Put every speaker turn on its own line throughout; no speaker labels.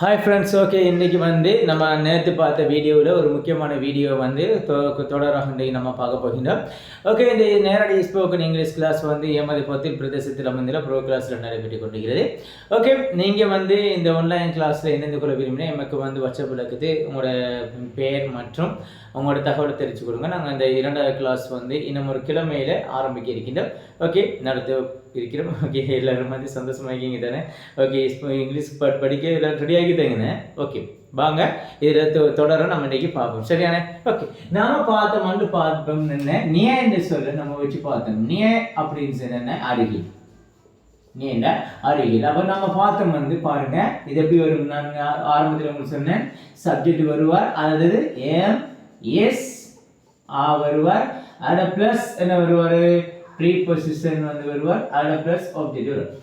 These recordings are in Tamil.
ஹாய் ஃப்ரெண்ட்ஸ் ஓகே இன்றைக்கி வந்து நம்ம நேற்று பார்த்த வீடியோவில் ஒரு முக்கியமான வீடியோ வந்து தொ- தொடராக இன்றைக்கு நம்ம பார்க்க போகின்றோம். ஓகே இந்த நேரடி ஸ்போக்கன் இங்கிலீஷ் கிளாஸ் வந்து எமது பத்தில் பிரதேசத்தில் அமைந்துள்ள ப்ரோ கிளாஸில் நடைபெற்று கொண்டிருக்கிறது. ஓகே நீங்கள் வந்து இந்த ஆன்லைன் கிளாஸில் இணைந்து கொள்ள விரும்பினா எமக்கு வந்து வாட்ஸ்அப் இருக்குது. உங்களோட பெயர் மற்றும் உங்களோட தகவலை தெரிவித்து கொடுங்க நாங்கள் இந்த இரண்டாவது கிளாஸ் வந்து இன்னும் ஒரு கிழமையில் ஆரம்பிக்க இருக்கின்றோம். ஓகே நடத்த இருக்கிறோம். ஓகே எல்லாரும் வந்து சந்தோஷமாக்கிங்க தானே? ஓகே இப்போ இங்கிலீஷ் பாட் படிக்க எல்லாம் ரெடி ஆகிட்டாங்கண்ணே ஓகே வாங்க. இதில் தொ தொடர நம்ம இன்றைக்கி பார்ப்போம். சரியானே ஓகே நாம் பார்த்த மண்டு பார்ப்போம் என்ன? நிய என்று சொல்ல நம்ம வச்சு பார்த்தோம். நிய அப்படின்னு சொன்ன அருகில் நீ என்ன? அருகில் அப்போ நம்ம பார்த்தோம் வந்து பாருங்க. இது எப்படி வரும்? நான் ஆரம்பத்தில் உங்களுக்கு சொன்னேன். சப்ஜெக்ட் வருவார். அதாவது ஏம் எஸ் ஆ வருவார். அதை ப்ளஸ் என்ன வருவார்? ப்ரீபொசிஷன் வந்து வருவார். அதில் ப்ளஸ் ஆப்ஜெக்ட் வரும்.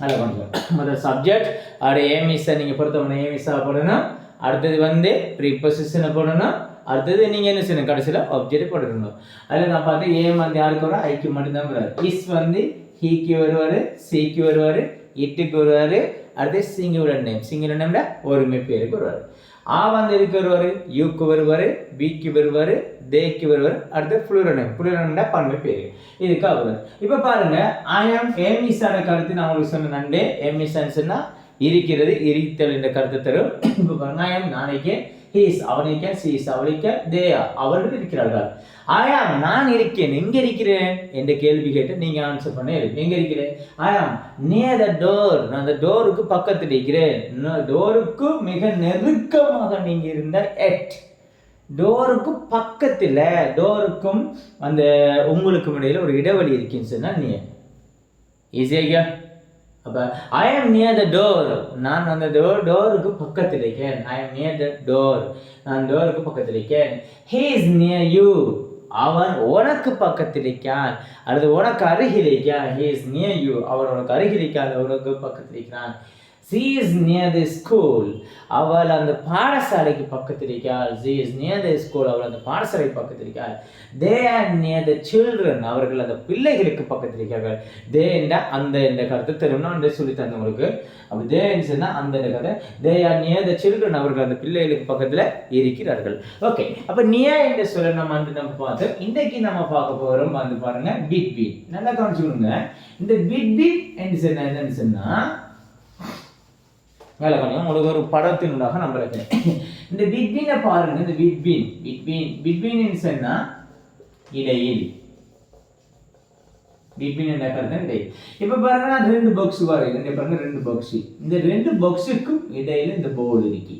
அதில் கொஞ்சம் முதல் சப்ஜெக்ட் அது ஏமிஸை நீங்கள் பொறுத்தவரை ஏமிஸாக போடணும். அடுத்தது வந்து ப்ரீபொசிஷனை போடணும். அடுத்தது நீங்கள் என்ன செய்யணும்? கடைசியில் ஆப்ஜெக்ட் போடணும். அதில் நான் பார்த்து ஏம் வந்து யாருக்கு வரும்? ஐக்கு மட்டும்தான் வராது இஸ் வந்து ஹீக்கு வருவார் சிக்கு வருவார் இட்டுக்கு வருவார். அடுத்து சிங்குலர் நேம் சிங்குலர் நேம்ல ஒருமை பேருக்கு வருவார். ஆ வந்து எதுக்கு வருவார்? யூக்கு வருவார் பிக்கு வருவார் தேக்கு வருவார் அடுத்து புளுரல் நேம் பன்மை பேர். இதுக்கு அவர். இப்போ பாருங்க ஆயம் ஏமிசான கருத்து நான் உங்களுக்கு சொன்ன நண்டே. ஏமிசன்ஸ்னா இருக்கிறது இருத்தல் என்ற கருத்து தரும். இப்போ பாருங்க ஐ நாளைக்கே நாளைக்கு ஹீஸ் அவனிக்க சீஸ் அவளிக்க தே அவர்கள் இருக்கிறார்கள். ஆயாம் நான் இருக்கேன் எங்க இருக்கிறேன்? என்ற கேள்வி கேட்டு நீங்க ஆன்சர் பண்ண எங்க இருக்கிறேன்? ஆயாம் நியர் த டோர் நான் அந்த டோருக்கு பக்கத்தில் இருக்கிறேன். டோருக்கு மிக நெருக்கமாக நீங்க இருந்த எட் டோருக்கு பக்கத்தில் டோருக்கும் அந்த உங்களுக்கும் இடையில் ஒரு இடைவெளி இருக்குன்னு சொன்னால் நீ ஈஸியாக அப்போ ஐ ஆம் நியர் த டோர் நான் அந்த டோர் டோருக்கு பக்கத்தில் இருக்கேன். ஐ ஆம் நியர் த டோர் நான் டோருக்கு பக்கத்தில் இருக்கேன். ஹே இஸ் நியர் யூ அவன் உனக்கு பக்கத்தில் இருக்கான் அல்லது உனக்கு அருகில் இருக்கான் ஹே இஸ் நியர் யூ அவன் உனக்கு அருகில் இருக்கான் உனக்கு பக்கத்தில் she is near the school அவள் அந்த பாடசாலைக்கு பக்கத்தில் இருக்காள். She is near the school அவள் அந்த பாடசாலைக்கு பக்கத்தில் இருக்காள். They are near the children அவர்கள் அந்த பிள்ளைகளுக்கு பக்கத்தில் இருக்கார்கள். தே என்ற அந்த என்ற கருத்து தெரியும்னா என்று சொல்லி தந்தேன் உங்களுக்கு. அப்படி தே சொன்னால் அந்த என்ற கதை they are near the children அவர்கள் அந்த பிள்ளைகளுக்கு பக்கத்தில் இருக்கிறார்கள். ஓகே அப்போ நியர் என்ற சொல்ல நம்ம வந்து நம்ம பார்த்து இன்றைக்கு நம்ம பார்க்க போகிறோம் வந்து பாருங்கள் பிட் பீட் நல்லா கவனிச்சுக்கோங்க இந்த பிட் பீட் என்று சொன்ன என்னன்னு சொன்னால் வேலை பண்ணலாம். உங்களுக்கு ஒரு படத்தினுடாக நம்ம இருக்கேன் இந்த பிட்வீனை பாருங்க இந்த பிட்வீன் பிட்வீன் பிட்வீன் சொன்னா இடையில். பிட்வீன் என்ன? கருத்து இடையில். இப்போ பாருங்க ரெண்டு பாக்ஸ் பாருங்க இந்த பாருங்க ரெண்டு பாக்ஸ் இந்த ரெண்டு பாக்ஸுக்கும் இடையில இந்த போர்டு இருக்குது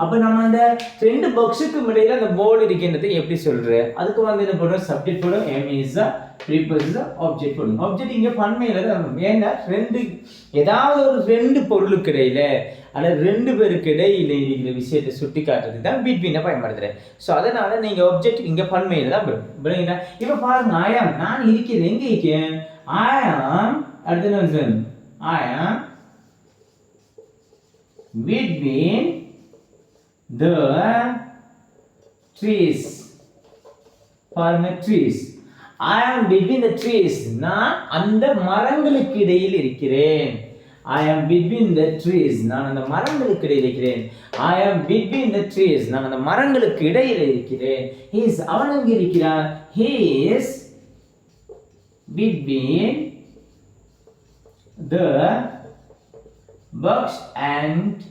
அப்போ நம்ம அந்த ரெண்டு பக்ஸுக்கும் இடையில அந்த போர்டு இருக்கின்றது எப்படி சொல்கிறது அதுக்கு வந்து என்ன பண்ணுறோம் சப்ஜெக்ட் போடும் எம்இஸா ப்ரீபஸா ஆப்ஜெக்ட் போடும் ஆப்ஜெக்ட் இங்கே பன்மையில் தான் ஏன்னா ரெண்டு ஏதாவது ஒரு ரெண்டு பொருளுக்கு இடையில அல்லது ரெண்டு பேருக்கு இடையில இருக்கிற விஷயத்தை சுட்டி காட்டுறதுக்கு தான் பிட்வீனை பயன்படுத்துகிறேன் ஸோ அதனால் நீங்கள் ஆப்ஜெக்ட் இங்கே பன்மையில் தான் வரும் புரியுங்களா இப்போ பாருங்க ஆயாம் நான் இருக்கிறேன் எங்கே இருக்கேன் ஆயாம் அடுத்து என்ன ஆயாம் between the trees பாருங்க trees I am between the trees நான் அந்த மரங்களுக்கு இடையில் இருக்கிறேன் I am between the trees நான் அந்த மரங்களுக்கு இடையில் இருக்கிறேன் I am between the trees நான் அந்த மரங்களுக்கு இடையில் இருக்கிறேன் he is அவன் அங்கே இருக்கிறான் he is between the books and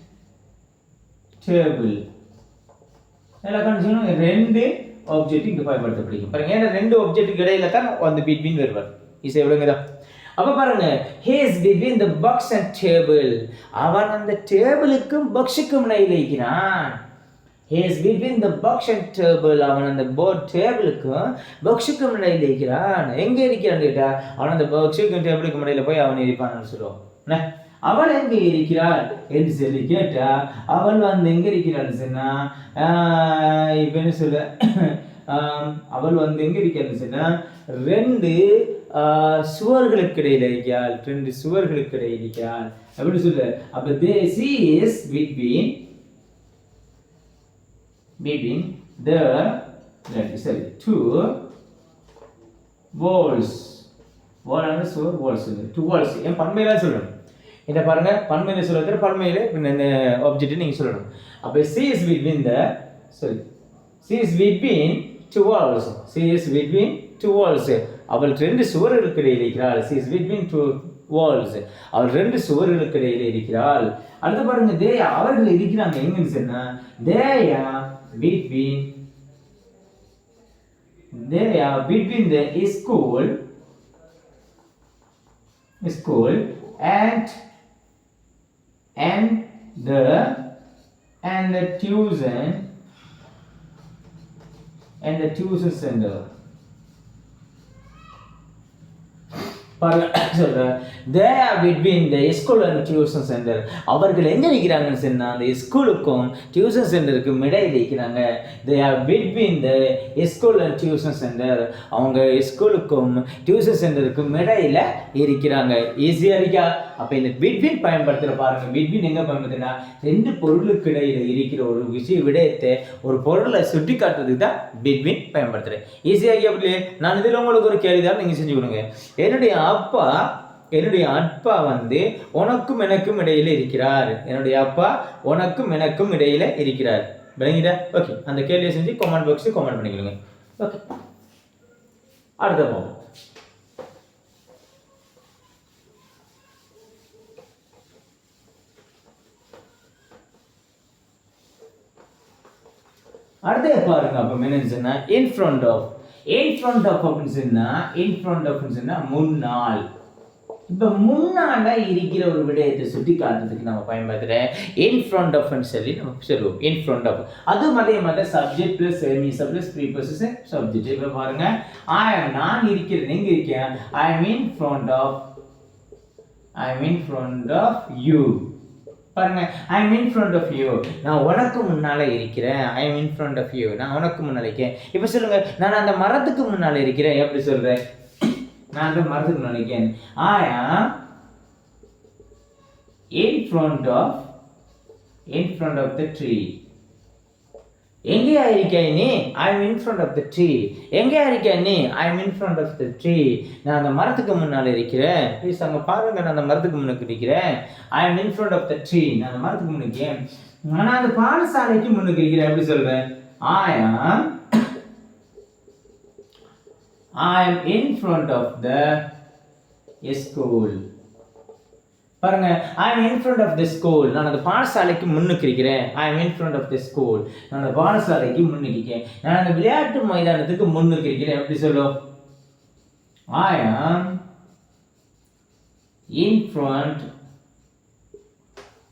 table நல்லா கண்டிப்பாக ரெண்டு ஆப்ஜெக்ட் இங்கே பயன்படுத்தப்படுகிறது. பாருங்க ஏன்னா ரெண்டு ஆப்ஜெக்ட்டுக்கு இடையில தான் அந்த பிட்வீன் வருவார். இசை எவ்வளோங்கதா அப்போ பாருங்க he's between the books and table அவன் அந்த டேபிளுக்கும் பக்ஸுக்கும் இடையில இருக்கிறான். He's between the books and table அவன் அந்த போர்ட் டேபிளுக்கும் பக்ஸுக்கும் இடையில இருக்கிறான். எங்கே இருக்கிறான்னு கேட்டா அவன் அந்த பக்ஸுக்கும் டேபிளுக்கும் இடையில போய் அவன் இருப்பான்னு சொல்லுவோம். என்ன? அவள் எங்கே இருக்கிறாள்? என்று சொல்லி கேட்டா அவள் வந்து எங்க இருக்கிறான்னு சொன்னா ஆஹ் இப்ப என்ன சொல்ல அவள் வந்து எங்க இருக்கிறான்னு சொன்னா ரெண்டு சுவர்களுக்கு இடையில இருக்கிறாள். ரெண்டு சுவர்களுக்கு இடையில் இருக்கிறாள். அப்படின்னு சொல்ல அப்ப they she is between between the சரி டூ வால்ஸ் வால் சுவர் வால்ஸ் டூ வால்ஸ் என் பண்பையில சொல்லணும் இதை பாருங்க பன்மையில சொல்லுறது பன்மையில் இந்த ஆப்ஜெக்ட் நீங்கள் சொல்லணும். அப்போ she is between the sorry she is between two walls she is between two walls அவள் ரெண்டு சுவர்களுக்கு இடையில் இருக்கிறாள். She is between two walls அவள் ரெண்டு சுவர்களுக்கு இடையில இருக்கிறாள். அடுத்து பாருங்க தே அவர்கள் இருக்கிறாங்க. எங்கன்னு சொன்னா they're between they're are the school school and and and the and the tuition and the tuition center சொல்றேன் they are between the school and tuition center அவர்கள் எங்கே நிற்கிறாங்கன்னு சொன்னால் அந்த ஸ்கூலுக்கும் டியூஷன் சென்டருக்கும் இடையில் இருக்கிறாங்க they are between the school and tuition center அவங்க ஸ்கூலுக்கும் டியூஷன் சென்டருக்கும் இடையில் இருக்கிறாங்க. ஈஸியாக இருக்கா? அப்போ இந்த பிட்வீன் பயன்படுத்துகிற பாருங்க. பிட்வீன் எங்கே பயன்படுத்துனா ரெண்டு பொருளுக்கு இடையில் இருக்கிற ஒரு விஷய விடயத்தை ஒரு பொருளை சுட்டி காட்டுறதுக்கு தான் பிட்வீன் பயன்படுத்துகிறேன் ஈஸியாக அப்படியே அப்படி நான் இதில் உங்களுக்கு ஒரு கேள்விதான் நீங்கள் செஞ்சு கொடுங்க. என்னுடைய அப்பா என்னுடைய அப்பா வந்து உனக்கும் எனக்கும் இடையில இருக்கிறார். என்னுடைய அப்பா உனக்கும் எனக்கும் இடையில இருக்கிறார். விளங்கிட்டா? ஓகே அந்த கேள்வியை செஞ்சு கமெண்ட் பாக்ஸ் கமெண்ட் பண்ணிக்கலுங்க ஓகே அடுத்த போகும் அடுத்த பாருங்க அப்போ என்னன்னு சொன்னால் in front of in front of அப்படின்னு சொன்னால் இன் ஃப்ரண்ட் ஆஃப்னு சொன்னால் முன்னால். இப்போ முன்னால இருக்கிற ஒரு விடயத்தை சுட்டி காட்டுறதுக்கு நம்ம பயன்படுத்துகிறேன் இன் ஃப்ரண்ட் ஆஃப்னு சொல்லி நம்ம சொல்லுவோம். இன் ஃப்ரண்ட் ஆஃப் அதுவும் அதே மாதிரி subject plus semi pre prepositions subject இப்போ பாருங்க. ஐ நான் இருக்கிறேன். எங்கே இருக்கேன் I mean front of I mean front of you பாருங்க I am in front of you நான் உனக்கு முன்னால இருக்கிறேன். I am in front of you நான் உனக்கு முன்னால இருக்கேன். இப்போ சொல்லுங்க நான் அந்த மரத்துக்கு முன்னால இருக்கிறேன். எப்படி சொல்றேன்? நான் அந்த மரத்துக்கு நினைக்கிறேன் இருக்கேன். I am in front of in front of the tree எங்கேயா இருக்க நீ? I am in front of the tree எங்கேயா இருக்க நீ? I am in front of the tree நான் அந்த மரத்துக்கு முன்னால் இருக்கிறேன். ப்ளீஸ் அங்கே பாருங்க நான் அந்த மரத்துக்கு முன்னுக்கு இருக்கிறேன் I am in front of the tree நான் அந்த மரத்துக்கு முன்னுக்கு நான் அந்த பாடசாலைக்கு முன்னுக்கு இருக்கிறேன். எப்படி சொல்வேன்? I am I am in front of the school பாருங்க I am in front of the school நான் அந்த பாடசாலைக்கு முன்னுக்கு இருக்கிறேன் I am in front of the school நான் அந்த பாடசாலைக்கு முன்னுக்கு இருக்கேன் நான் அந்த விளையாட்டு மைதானத்துக்கு முன்னுக்கு இருக்கிறேன் எப்படி சொல்லும்? I am in front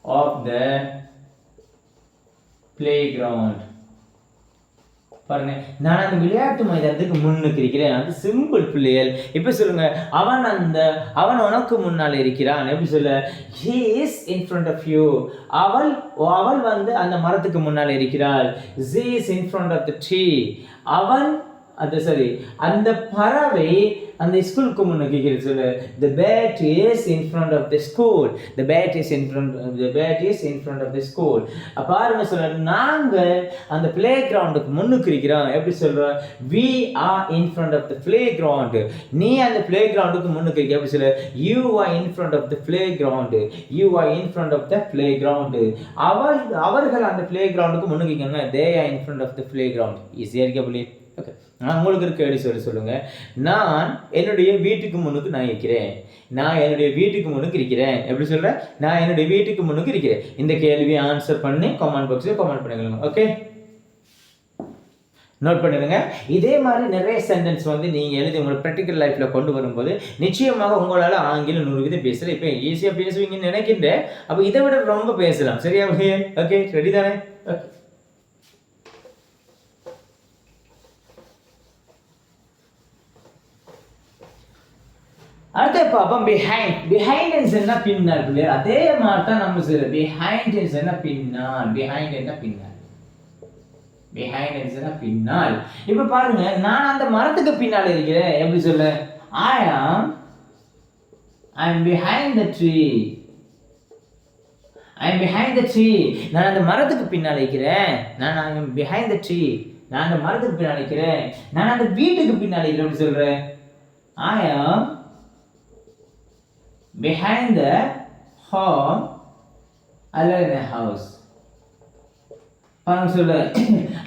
of the playground பாருங்க நான் அந்த விளையாட்டு மைதானத்துக்கு முன்னுக்கு இருக்கிறேன். அது சிம்பிள் பிள்ளைகள். இப்போ சொல்லுங்க அவன் அந்த அவன் உனக்கு முன்னால் இருக்கிறான். எப்படி சொல்ல? He is in front of you அவள் அவள் வந்து அந்த மரத்துக்கு முன்னால் இருக்கிறாள். She is in front of the tree அவன் அது சரி அந்த பறவை அந்த ஸ்கூலுக்கு முன்னுக்கு இருக்கிறது சொல்லு. The bat is in front of the school the bat is in front the bat is in front of the school பாருங்க சொல்ல. நாங்கள் அந்த பிளே கிரவுண்டுக்கு முன்னுக்கு இருக்கிறோம். எப்படி சொல்கிறோம் we are in front of the playground நீ அந்த பிளே கிரவுண்டுக்கு முன்னுக்கு இருக்க. எப்படி சொல்ல? You are in front of the playground you are in front of the playground அவர் அவர்கள் அந்த பிளே கிரவுண்டுக்கு முன்னுக்கு இருக்காங்க they are in front of the playground ஈஸியாக இருக்க புள்ளி ஓகே உங்களுக்கு இருக்க கேள்வி சொல்லி சொல்லுங்கள் நான் என்னுடைய வீட்டுக்கு முன்னுக்கு நான் இருக்கிறேன். நான் என்னுடைய வீட்டுக்கு முன்னுக்கு இருக்கிறேன். எப்படி சொல்கிறேன் நான் என்னுடைய வீட்டுக்கு முன்னுக்கு இருக்கிறேன். இந்த கேள்வியை ஆன்சர் பண்ணி கமெண்ட் பாக்ஸில் கமெண்ட் பண்ணிக்கலாங்க ஓகே நோட் பண்ணிடுங்க. இதே மாதிரி நிறைய சென்டென்ஸ் வந்து நீங்கள் எழுதி உங்களோட ப்ராக்டிக்கல் லைஃப்பில் கொண்டு வரும்போது நிச்சயமாக உங்களால் ஆங்கிலம் நூறு விதம் பேசலாம் இப்போ ஈஸியாக பேசுவீங்கன்னு நினைக்கின்றேன். அப்போ இதை விட ரொம்ப பேசலாம். சரியா ஓகே ரெடி தானே? ஓகே அடுத்து பார்ப்போம். பிஹைண்ட் பிஹைண்ட் என்ன பின்னால் இல்லையா அதே மாதிரி தான் நம்ம சொல்ல பிஹைண்ட் என்ன பின்னால்? பிஹைண்ட் என்ன பின்னால்? பிஹைண்ட் என்ன பின்னால்? இப்ப பாருங்க நான் அந்த மரத்துக்கு பின்னால் இருக்கிறேன். எப்படி சொல்ல? I am I am behind the tree I am behind the tree நான் அந்த மரத்துக்கு பின்னால் இருக்கிறேன். நான் I am behind the tree நான் அந்த மரத்துக்கு பின்னால் இருக்கிறேன். நான் அந்த வீட்டுக்கு பின்னால் இருக்கிறேன். எப்படி சொல்றேன் ஐ ஆம் behind the home அல்லது in a house. பாருங்க சொல்லு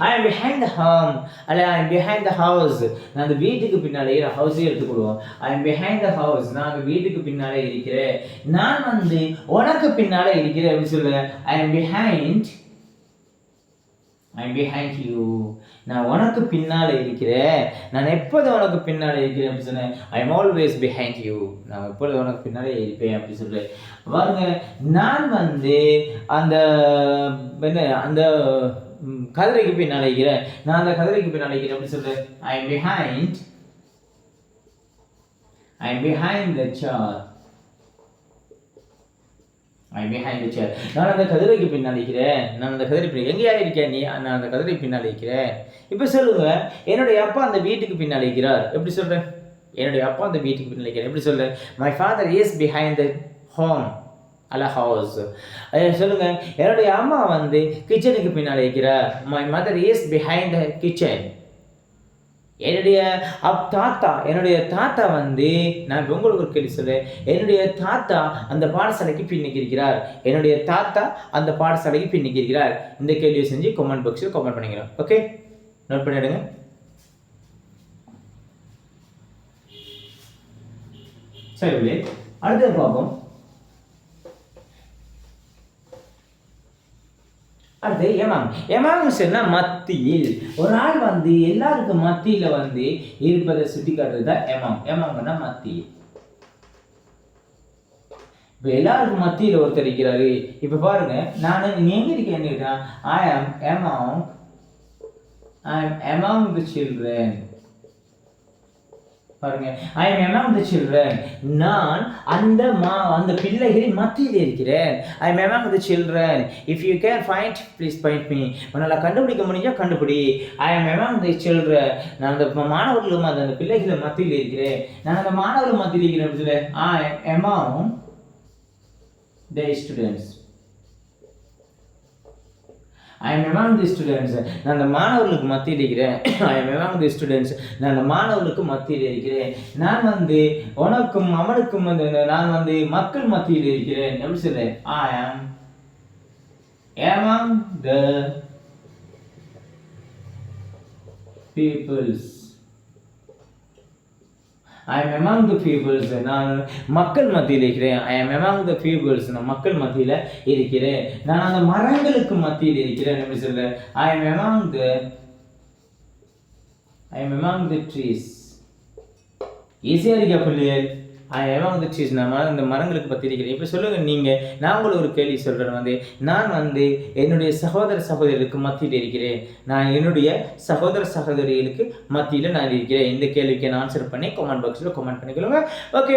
I am behind the home அல்ல I am behind the house நான் அந்த வீட்டுக்கு பின்னாலே ஹவுஸே எடுத்துக்கிடுவோம் I am behind the house நான் அந்த வீட்டுக்கு பின்னாலே இருக்கிறேன். நான் வந்து உனக்கு பின்னாலே இருக்கிறேன். அப்படின்னு சொல்லு I am behind I'm behind you நான் உனக்கு பின்னால் இருக்கிறேன். நான் எப்போது உனக்கு பின்னால் இருக்கிறேன் அப்படி சொன்னேன். ஐ ஆல்வேஸ் பிஹைண்ட் யூ நான் எப்பொழுது உனக்கு பின்னாலே இருப்பேன் அப்படி சொல்லு பாருங்க நான் வந்து அந்த என்ன அந்த கதிரைக்கு பின்னால் இருக்கிறேன். நான் அந்த கதிரைக்கு பின்னால் இருக்கிறேன் அப்படி சொல்லு I behind I'm behind the chair I behind the chair நான் அந்த கதிரைக்கு பின்னால் இருக்கிறேன். நான் அந்த கதிரை பின் எங்கேயா இருக்கேன் நீ? நான் அந்த கதிரை பின்னால் இருக்கிறேன். இப்போ சொல்லுங்க என்னுடைய அப்பா அந்த வீட்டுக்கு பின்னால் இருக்கிறார். எப்படி சொல்கிறேன் என்னுடைய அப்பா அந்த வீட்டுக்கு பின்னால் இருக்கிறார். எப்படி சொல்கிறேன் my father is behind the home அல்ல ஹவுஸ் சொல்லுங்க என்னுடைய அம்மா வந்து கிச்சனுக்கு பின்னால் இருக்கிறார். My mother is behind the kitchen என்னுடைய அப் தாத்தா என்னுடைய தாத்தா வந்து நான் இப்போ உங்களுக்கு ஒரு கேள்வி சொல்றேன். என்னுடைய தாத்தா அந்த பாடசாலைக்கு பின்னிக்கிறார் இருக்கிறார் என்னுடைய தாத்தா அந்த பாடசாலைக்கு பின்னிக்கிறார் இந்த கேள்வியை செஞ்சு கமெண்ட் பாக்ஸில் கமெண்ட் பண்ணிக்கிறோம் ஓகே நோட் பண்ணிடுங்க சரி உள்ளே அடுத்தது பார்ப்போம். அடுத்து எமாம் எமாம் சொன்னால் மத்தியில். ஒரு ஆள் வந்து எல்லாருக்கும் மத்தியில வந்து இருப்பதை சுட்டி காட்டுறது தான் எமாம் எமாம்னா மத்தியில். இப்போ எல்லாருக்கும் மத்தியில் ஒருத்தர் இருக்கிறாரு. இப்போ பாருங்க நான் நீ எங்கே இருக்கேன்னு ஐ am among I am among the children பாருங்க. I am among the children நான் அந்த மா அந்த பிள்ளைகளின் மத்தியில் இருக்கிறேன். I am among the children if you can find please point me உன்னால் கண்டுபிடிக்க முடிஞ்சால் கண்டுபிடி. I am among the children நான் அந்த மாணவர்களும் அந்த அந்த பிள்ளைகள் மத்தியில் இருக்கிறேன். நான் அந்த மாணவர்கள் மத்தியில் இருக்கிறேன் அப்படின்னு சொல்லி I am students I am among the students நான் அந்த மாணவர்களுக்கு மத்தியில் இருக்கிறேன் I am among the students நான் அந்த மாணவர்களுக்கு மத்தியில் இருக்கிறேன் நான் வந்து உனக்கும் அவனுக்கும் வந்து நான் வந்து மக்கள் மத்தியில் இருக்கிறேன் எப்படி சொல்றேன் I am among the peoples I am among the peoples நான் மக்கள் மத்தியில் இருக்கிறேன். I am among the peoples நான் மக்கள் மத்தியில் இருக்கிறேன். நான் அந்த மரங்களுக்கு மத்தியில் இருக்கிறேன் எப்படி சொல்ல I am among the I am among the trees ஈஸியாக இருக்கா பிள்ளைகள்? எவன் வந்துச்சு நான் இந்த மரங்களுக்கு பற்றி இருக்கிறேன். இப்போ சொல்லுங்கள் நீங்கள் நான் உங்களுக்கு ஒரு கேள்வி சொல்கிறேன் வந்து நான் வந்து என்னுடைய சகோதர சகோதரிகளுக்கு மத்தியில் இருக்கிறேன். நான் என்னுடைய சகோதர சகோதரிகளுக்கு மத்தியில் நான் இருக்கிறேன். இந்த கேள்விக்கு நான் ஆன்சர் பண்ணி கமெண்ட் பாக்ஸில் கமெண்ட் பண்ணிக்கொள்ளுங்க. ஓகே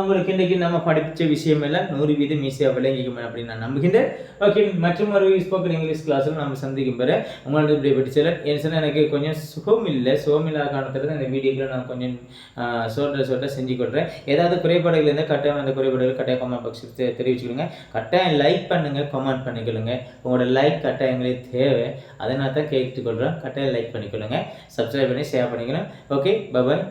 உங்களுக்கு இன்றைக்கி நம்ம படித்த விஷயம் எல்லாம் நூறு வீதம் ஈஸியாக விளங்கிக்கும் அப்படின்னு நான் நம்புகின்றேன். ஓகே மற்றும் ஒரு ஸ்போக்கன் இங்கிலீஷ் கிளாஸில் நம்ம சந்திக்கும் பெற உங்களோட இப்படி படிச்சல ஏன்னு சொன்னால் எனக்கு கொஞ்சம் சுகம் இல்லை சுகம் இல்லாத காரணத்தில் இந்த வீடியோக்களை நான் கொஞ்சம் சொல்கிற சொல்கிற செஞ்சு கொள்கிறேன் ஏதாவது குறைபாடுகள் இருந்தால் கட்டாயம் அந்த குறைபாடுகள் கட்டாயம் கமெண்ட் பாக்ஸில் தெ தெரிவிச்சுக்கிடுங்க. கட்டாயம் லைக் பண்ணுங்கள் கமெண்ட் பண்ணிக்கொள்ளுங்க. உங்களோட லைக் கட்டாயம் எங்களுக்கு தேவை. அதனால தான் கேட்டுக்கொள்கிறோம் கட்டாயம் லைக் பண்ணிக்கொள்ளுங்க. சப்ஸ்கிரைப் பண்ணி ஷேர் பண்ணிக்கணும். Okay bye bye